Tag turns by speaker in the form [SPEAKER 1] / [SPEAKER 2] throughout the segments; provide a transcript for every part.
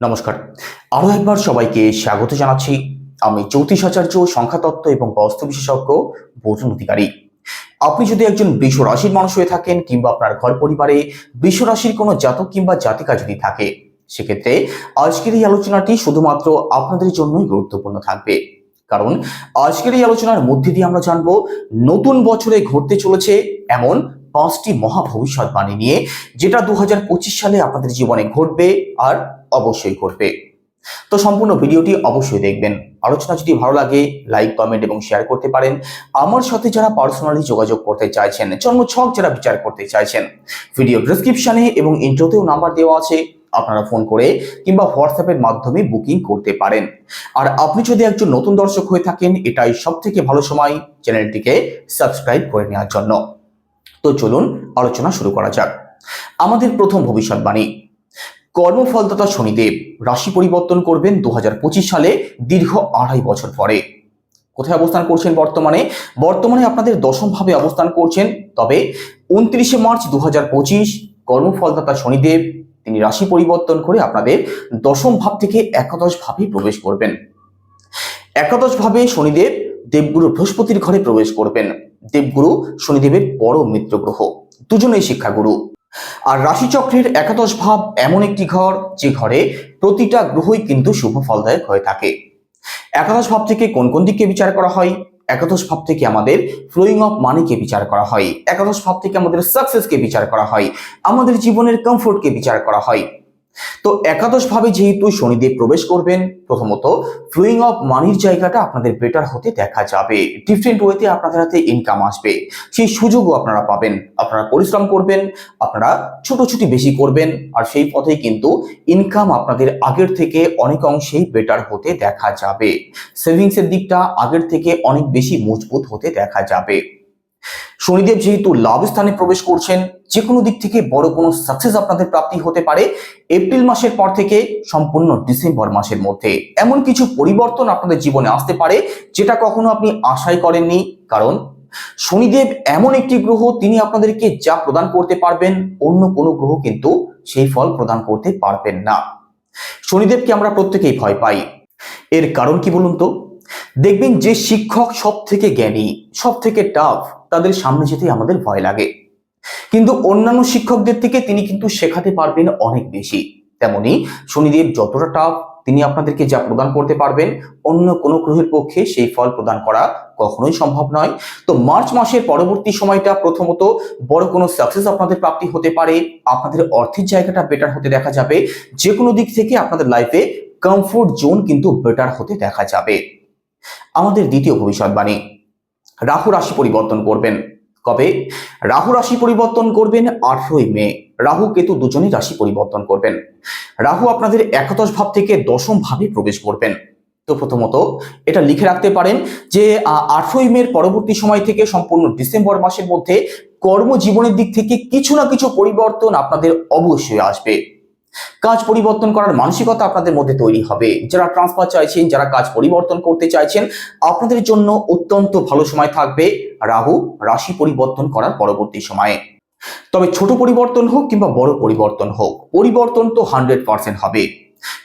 [SPEAKER 1] নমস্কার। আরও একবার সবাইকে স্বাগত জানাচ্ছি। আমি জ্যোতিষ আচার্য, সংখ্যাতত্ত্ব এবং বাস্তু বিশেষজ্ঞ বরুণ অধিকারী। আপনি যদি একজন বৃষ রাশির মানুষ হয়ে থাকেন কিংবা আপনার ঘর পরিবারে বৃষ রাশির কোনো জাতক কিংবা জাতিকা যদি থাকে, সেক্ষেত্রে আজকের এই আলোচনাটি শুধুমাত্র আপনাদের জন্যই গুরুত্বপূর্ণ থাকবে। কারণ আজকের এই আলোচনার মধ্যে দিয়ে আমরা জানব, নতুন বছরে ঘটতে চলেছে এমন পাঁচটি মহা ভবিষ্যৎবাণী নিয়ে, যেটা দু হাজার পঁচিশ সালে আপনাদের জীবনে ঘটবে আর অবশ্যই করবে তো সম্পূর্ণ ভিডিওটি অবশ্যই দেখবেন। আলোচনা যদি ভালো লাগে লাইক কমেন্ট এবং শেয়ার করতে পারেন। আমার সাথে যারা পার্সোনালি যোগাযোগ করতে চাইছেন জন্মছক যারা বিচার করতে চাইছেন ভিডিও ডেসক্রিপশনে এবং ইন্ট্রোতেও নাম্বার দেওয়া আছে, আপনারা ফোন করে কিংবা হোয়াটসঅ্যাপের মাধ্যমে বুকিং করতে পারেন। আর আপনি যদি একজন নতুন দর্শক হয়ে থাকেন, এটাই সব থেকে ভালো সময় চ্যানেলটিকে সাবস্ক্রাইব করে নেওয়ার জন্য। তো চলুন আলোচনা শুরু করা যাক। আমাদের প্রথম ভবিষ্যৎবাণী। কর্মফলদাতা শনিদেব রাশি পরিবর্তন করবেন দু হাজার পঁচিশ সালে দীর্ঘ আড়াই বছর পরে। কোথায় অবস্থান করছেন বর্তমানে? বর্তমানে আপনাদের দশম ভাবে অবস্থান করছেন, তবে উনত্রিশে মার্চ দু হাজার পঁচিশ কর্মফলদাতা শনিদেব তিনি রাশি পরিবর্তন করে আপনাদের দশম ভাব থেকে একাদশ ভাবে প্রবেশ করবেন। একাদশ ভাবে শনিদেব দেবগুরু বৃহস্পতির ঘরে প্রবেশ করবেন। দেবগুরু, শনিদেবের বড় মিত্র গ্রহ দুজনেই শিক্ষাগুরু। আর রাশিচক্রের একাদশ ভাব এমন একটি ঘর, যে ঘরে প্রতিটা গ্রহই কিন্তু শুভ ফলদায়ক হয়ে থাকে। একাদশ ভাব থেকে কোন কোন দিককে বিচার করা হয়? একাদশ ভাব থেকে আমাদের ফ্লোয়িং অফ মানিকে বিচার করা হয়। একাদশ ভাব থেকে আমাদের সাকসেসকে বিচার করা হয়। আমাদের জীবনের কমফোর্টকে বিচার করা হয়। তো একাদশ ভাবে যেহেতু শনিদেব প্রবেশ করবেন, প্রথমত ফ্লোয়িং অফ মানির জায়গাটা আপনাদের বেটার হতে দেখা যাবে। ডিফারেন্ট ওয়েতে আপনাদের হাতে ইনকাম আসবে। সেই সুযোগও আপনারা পাবেন। আপনারা পরিশ্রম করবেন, আপনারা ছোটোছুটি বেশি করবেন, আর সেই পথেই কিন্তু ইনকাম আপনাদের আগের থেকে অনেক অংশেই বেটার হতে দেখা যাবে। সেভিংসের দিকটা আগের থেকে অনেক বেশি মজবুত হতে দেখা যাবে। শনিদেব যেহেতু লাভ স্থানে প্রবেশ করছেন যে কোনো দিক থেকে বড় কোনো সাকসেস আপনাদের প্রাপ্তি হতে পারে। এপ্রিল মাসের পর থেকে সম্পূর্ণ ডিসেম্বর মাসের মধ্যে এমন কিছু পরিবর্তন আপনাদের জীবনে আসতে পারে, যেটা কখনো আপনি আশাই করেননি। কারণ শনিদেব এমন একটি গ্রহ, তিনি আপনাদেরকে যা প্রদান করতে পারবেন, অন্য কোনো গ্রহ কিন্তু সেই ফল প্রদান করতে পারবেন না। শনিদেবকে আমরা প্রত্যেকেই ভয় পাই। এর কারণ কি বলুন তো? দেখবেন যে শিক্ষক সব থেকে জ্ঞানী সব থেকে টাফ তাদের সামনে যেতে আমাদের ভয় লাগে। কিন্তু অন্যান্য শিক্ষকদের থেকে তিনি কিন্তু শেখাতে পারবেন অনেক বেশি। তেমনি শনিদেব যতটা টাফ তিনি আপনাদেরকে যা প্রদান করতে পারবেন, অন্য কোনো গ্রহের পক্ষে সেই ফল প্রদান করা কখনোই সম্ভব নয়। তো মার্চ মাসের পরবর্তী সময়টা প্রথমত বড় কোনো সাকসেস আপনাদের প্রাপ্তি হতে পারে, আপনাদের অর্থের জায়গাটা বেটার হতে দেখা যাবে যে কোনো দিক থেকে আপনাদের লাইফে কমফোর্ট জোন কিন্তু বেটার হতে দেখা যাবে। আমাদের দ্বিতীয় ভবিষ্যৎবাণী। রাহু রাশি পরিবর্তন করবেন। কবে? রাহু রাশি পরিবর্তন করবেন আঠারোই মে। রাহু কেতু দুজনেই রাশি পরিবর্তন করবেন। রাহু আপনাদের একাদশ ভাব থেকে দশম ভাবে প্রবেশ করবেন। তো প্রথমত এটা লিখে রাখতে পারেন যে আঠারোই মের পরবর্তী সময় থেকে সম্পূর্ণ ডিসেম্বর মাসের মধ্যে কর্মজীবনের দিক থেকে কিছু না কিছু পরিবর্তন আপনাদের অবশ্যই আসবে। কাজ পরিবর্তন করার মানসিকতা আপনাদের মধ্যে তৈরি হবে। যারা ট্রান্সফার চাইছেন, যারা কাজ পরিবর্তন করতে চাইছেন, আপনাদের জন্য অত্যন্ত ভালো সময় থাকবে রাহু রাশি পরিবর্তন করার পরবর্তী সময়ে। তবে ছোট পরিবর্তন হোক কিংবা বড় পরিবর্তন হোক, পরিবর্তন তো হান্ড্রেড পার্সেন্ট হবে।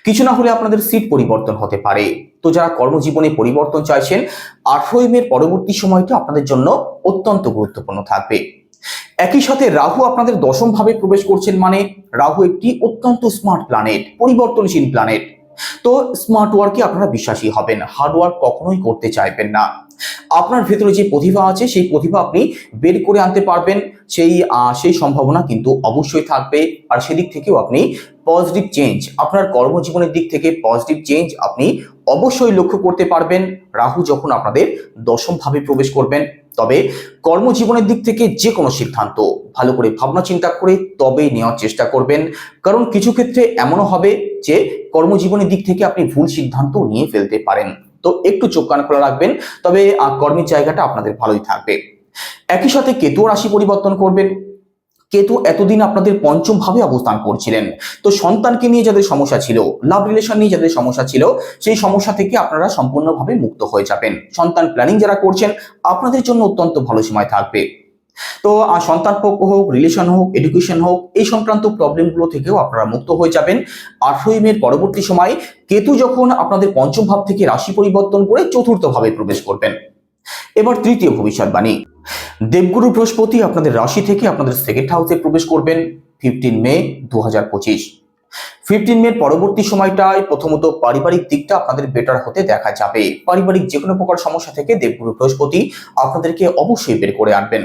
[SPEAKER 1] কিছু না হলে আপনাদের সিট পরিবর্তন হতে পারে। তো যারা কর্মজীবনে পরিবর্তন চাইছেন, আঠারোই মের পরবর্তী সময়টা আপনাদের জন্য অত্যন্ত গুরুত্বপূর্ণ থাকবে। একই সাথে রাহু আপনাদের দশম ভাবে প্রবেশ করছেন মানে রাহু একটি অত্যন্ত স্মার্ট প্ল্যানেট পরিবর্তনশীল প্ল্যানেট তো স্মার্ট ওয়ার্কে আপনারা বিশ্বাসী হবেন হার্ড ওয়ার্ক কখনোই করতে চাইবেন না। আপনার ভেতরে যে প্রতিভা আছে, সেই প্রতিভা আপনি বের করে আনতে পারবেন। সেই সেই সম্ভাবনা কিন্তু অবশ্যই থাকবে। আর সেদিক থেকেও আপনি পজিটিভ চেঞ্জ আপনার কর্মজীবনের দিক থেকে পজিটিভ চেঞ্জ আপনি অবশ্যই লক্ষ্য করতে পারবেন। রাহু যখন আপনাদের দশম ভাবে প্রবেশ করবেন, তবে কর্মজীবনের দিক থেকে যে কোনো সিদ্ধান্ত, ভালো করে ভাবনা চিন্তা করে তবেই নেওয়ার চেষ্টা করবেন। কারণ কিছু ক্ষেত্রে এমনও হবে যে কর্মজীবনের দিক থেকে আপনি ভুল সিদ্ধান্ত নিয়ে ফেলতে পারেন। তো একটু চোখ কান খোলা রাখবেন, তবে কর্মের জায়গাটা আপনাদের ভালোই থাকবে। একই সাথে কেতু রাশি পরিবর্তন করবেন কেতু এতদিন আপনাদের পঞ্চম ভাবে অবস্থান করছিলেন। তো সন্তানকে নিয়ে যাদের সমস্যা ছিল লাভ রিলেশন নিয়ে যাদের সমস্যা ছিল, সেই সমস্যা থেকে আপনারা সম্পূর্ণভাবে মুক্ত হয়ে যাবেন। সন্তান প্ল্যানিং যারা করছেন, আপনাদের জন্য অত্যন্ত ভালো সময় থাকবে। তো সন্তান পক্ষ হোক রিলেশন হোক এডুকেশন হোক, এই সংক্রান্ত প্রবলেমগুলো থেকেও আপনারা মুক্ত হয়ে যাবেন। আঠারোই মের পরবর্তী সময় কেতু যখন আপনাদের পঞ্চম ভাব থেকে রাশি পরিবর্তন করে চতুর্থ ভাবে প্রবেশ করবেন। এবার তৃতীয় ভবিষ্যৎবাণী। দেবগুরু বৃহস্পতি আপনাদের রাশি থেকে আপনাদের সেকেন্ড হাউসে প্রবেশ করবেন ফিফটিন মে দু হাজার পঁচিশ। ফিফটিন মে পরবর্তী সময়টায় প্রথমত পারিবারিক দিকটা আপনাদের বেটার হতে দেখা যাবে। পারিবারিক যে কোনো প্রকার সমস্যা থেকে দেবগুরু বৃহস্পতি আপনাদেরকে অবশ্যই বের করে আনবেন।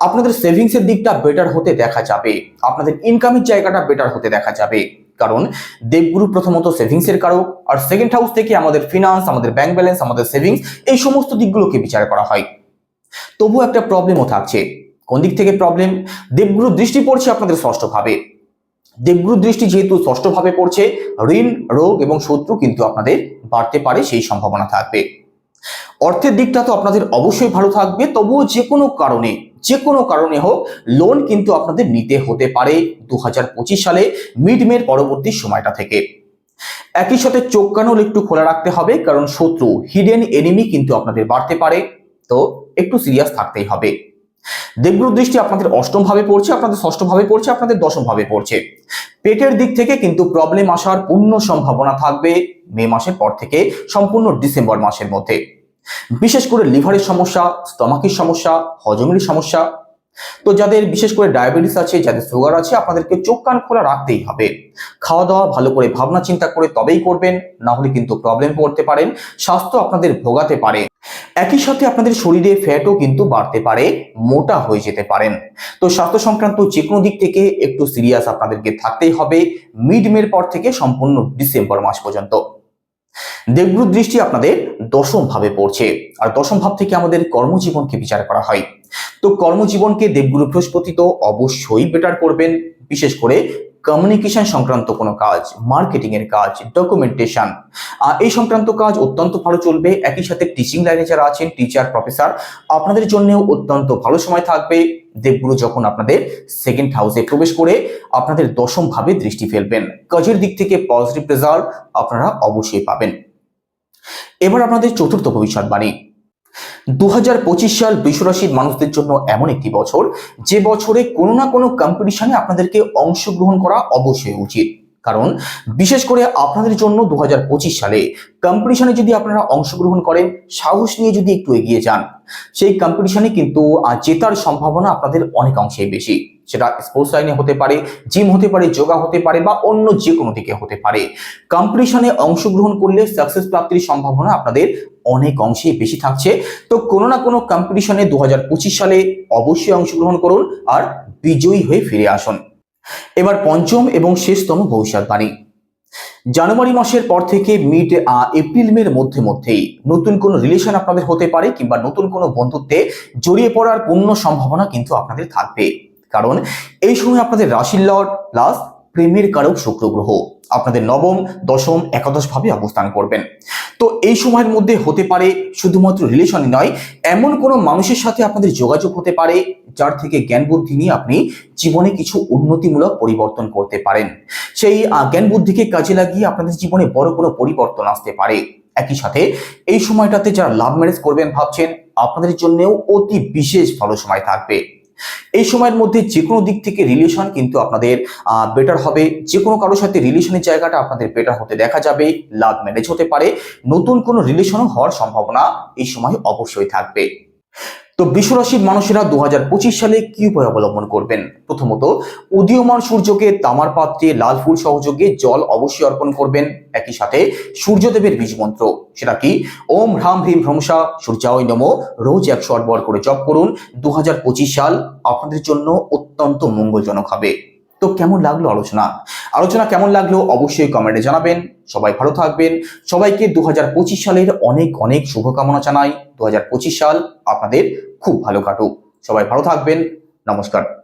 [SPEAKER 1] আপনাদের সেভিংস এর দিকটা বেটার হতে দেখা যাবে। আপনাদের ইনকামের জায়গাটা বেটার হতে দেখা যাবে। কারণ দেবগুরু প্রথমত সেভিংস এর কারক, আর সেকেন্ড হাউস থেকে আমাদের ফিনান্স আমাদের ব্যাংক ব্যালেন্স আমাদের সেভিংস এই সমস্ত দিকগুলোকে বিচার করা হয়। তবু একটা প্রবলেমও থাকছে। কোন দিক থেকে প্রবলেম দেবগুরু দৃষ্টি পড়ছে আপনাদের ষষ্ঠ ভাবে দেবগুরু দৃষ্টি যেহেতু ষষ্ঠ ভাবে পড়ছে, ঋণ, রোগ এবং শত্রু কিন্তু আপনাদের বাড়তে পারে, সেই সম্ভাবনা থাকবে। অর্থের দিকটা তো আপনাদের অবশ্যই ভালো থাকবে, তবুও যে কোনো কারণে যে কোনো কারণে হোক লোন কিন্তু আপনাদের নিতে হতে পারে দু হাজার পঁচিশ সালে মিড মের পরবর্তী সময়টা থেকে। একই সাথে চোখ কানল একটু খোলা রাখতে হবে, কারণ শত্রু হিডেন এনিমি কিন্তু আপনাদের বাড়তে পারে। তো একটু সিরিয়াস থাকতেই হবে। দেবগুরু দৃষ্টি আপনাদের অষ্টম ভাবে পড়ছে, আপনাদের ষষ্ঠ ভাবে পড়ছে, আপনাদের দশম ভাবে পড়ছে। পেটের দিক থেকে কিন্তু প্রবলেম আসার পূর্ণ সম্ভাবনা থাকবে মে মাসের পর থেকে, সম্পূর্ণ ডিসেম্বর মাসের মধ্যে। বিশেষ করে লিভারের সমস্যা স্টমাকের সমস্যা, হজমের সমস্যা তো যাদের বিশেষ করে ডায়াবেটিস আছে, যাদের সুগার আছে, আপনাদেরকে চোখ কান খোলা রাখতেই হবে। খাওয়া দাওয়া, ভালো করে ভাবনা চিন্তা করে তবেই করবেন, না হলে কিন্তু প্রবলেম পড়তে পারেন স্বাস্থ্য আপনাদের ভোগাতে পারে। একই সাথে আপনাদের শরীরে ফ্যাটও কিন্তু বাড়তে পারে, মোটা হয়ে যেতে পারেন। তো স্বাস্থ্য সংক্রান্ত যে কোনো দিক থেকে একটু সিরিয়াস আপনাদেরকে থাকতেই হবে মিড মের পর থেকে সম্পূর্ণ ডিসেম্বর মাস পর্যন্ত। দেবগুরু দৃষ্টি আপনাদের দশম ভাবে পড়ছে, আর দশম ভাব থেকে আমাদের কর্মজীবনকে বিচার করা হয়। তো কর্মজীবনকে দেবগুরু বৃহস্পতি তো অবশ্যই বেটার করবেন, বিশেষ করে কমিউনিকেশন সংক্রান্ত কোনো কাজ মার্কেটিং এর কাজ ডকুমেন্টেশন এই সংক্রান্ত কাজ অত্যন্ত ভালো চলবে। একই সাথে টিচিং লাইনে যারা আছেন টিচার প্রফেসর আপনাদের জন্যও অত্যন্ত ভালো সময় থাকবে। দেবগুরু যখন আপনাদের সেকেন্ড হাউসে প্রবেশ করে আপনাদের দশম ভাবে দৃষ্টি ফেলবেন। কাজের দিক থেকে পজিটিভ রেজাল্ট আপনারা অবশ্যই পাবেন। এবার আপনাদের চতুর্থ ভবিষ্যৎবাণী। দু হাজার পঁচিশ সাল বৃষরাশির মানুষদের জন্য এমন একটি বছর, যে বছরে কোনো না কোনো কম্পিটিশনে আপনাদেরকে অংশগ্রহণ করা অবশ্যই উচিত। কারণ, বিশেষ করে আপনাদের জন্য দু হাজার পঁচিশ সালে কম্পিটিশনে যদি আপনারা অংশগ্রহণ করেন, সাহস নিয়ে যদি একটু এগিয়ে যান, সেই কম্পিটিশনে কিন্তু জেতার সম্ভাবনা আপনাদের অনেক অংশেই বেশি। সেটা স্পোর্টস লাইনে হতে পারে জিম হতে পারে, যোগা হতে পারে বা অন্য যে কোনো দিকে হতে পারে। কম্পিটিশনে অংশগ্রহণ করলে সাকসেস প্রাপ্তির সম্ভাবনা আপনাদের অনেক অংশেই বেশি থাকছে। তো কোনো না কোনো কম্পিটিশনে দু হাজার পঁচিশ সালে অবশ্যই অংশগ্রহণ করুন আর বিজয়ী হয়ে ফিরে আসুন। এবার পঞ্চম এবং শেষতম ভবিষ্যৎবাণী জানুয়ারি মাসের পর থেকে মিড এপ্রিল, মের মধ্যে মধ্যেই নতুন কোনো রিলেশন আপনাদের হতে পারে কিংবা নতুন কোনো বন্ধুত্বে জড়িয়ে পড়ার পূর্ণ সম্ভাবনা কিন্তু আপনাদের থাকবে। কারণ এই সময় আপনাদের রাশির লর্ড প্লাস প্রেমের কারক শুক্র গ্রহ। আপনাদের নবম, দশম, একাদশ ভাবে অবস্থান করবেন। তো এই সময়ের মধ্যে হতে পারে শুধুমাত্র রিলেশনই নয়, এমন কোনো মানুষের সাথে আপনাদের যোগাযোগ হতে পারে যার থেকে জ্ঞান বুদ্ধি নিয়ে আপনি জীবনে কিছু উন্নতিমূলক পরিবর্তন করতে পারেন। সেই জ্ঞান বুদ্ধিকে কাজে লাগিয়ে আপনাদের জীবনে বড় কোনো পরিবর্তন আসতে পারে। একই সাথে এই সময়টাতে যারা লাভ ম্যারেজ করবেন ভাবছেন, আপনাদের জন্যও অতি বিশেষ ভালো সময় থাকবে। এই সময়ের মধ্যে যে কোনো দিক থেকে রিলেশন কিন্তু আপনাদের বেটার হবে। যে কোনো কারোর সাথে রিলেশনের জায়গাটা আপনাদের বেটার হতে দেখা যাবে। লাভ ম্যারেজ হতে পারে। নতুন কোনো রিলেশনও হওয়ার সম্ভাবনা এই সময় অবশ্যই থাকবে। তো বিশ্বরাশির মানুষেরা দু হাজার পঁচিশ সালে কি উপায় অবলম্বন করবেন? প্রথমত, উদীয়মান সূর্যকে তামার পাত্রে লাল ফুল সহযোগে জল অবশ্যই অর্পণ করবেন। একই সাথে, সূর্যদেবের বীজ মন্ত্র সেটা কি? ওম হ্রাম হ্রিম ভ্রমসা সূর্যায় নম, রোজ একশো আটবার করে জপ করুন। দু হাজার পঁচিশ সাল আপনাদের জন্য অত্যন্ত মঙ্গলজনক হবে। তো কেমন লাগল আলোচনা? আলোচনা কেমন লাগল অবশ্যই কমেন্টে জানাবেন। সবাই ভালো থাকবেন। সবাইকে দু হাজার পঁচিশ সালের অনেক অনেক শুভকামনা জানাই। দু হাজার পঁচিশ সাল আপনাদের খুব ভালো কাটুক। সবাই ভালো থাকবেন। নমস্কার।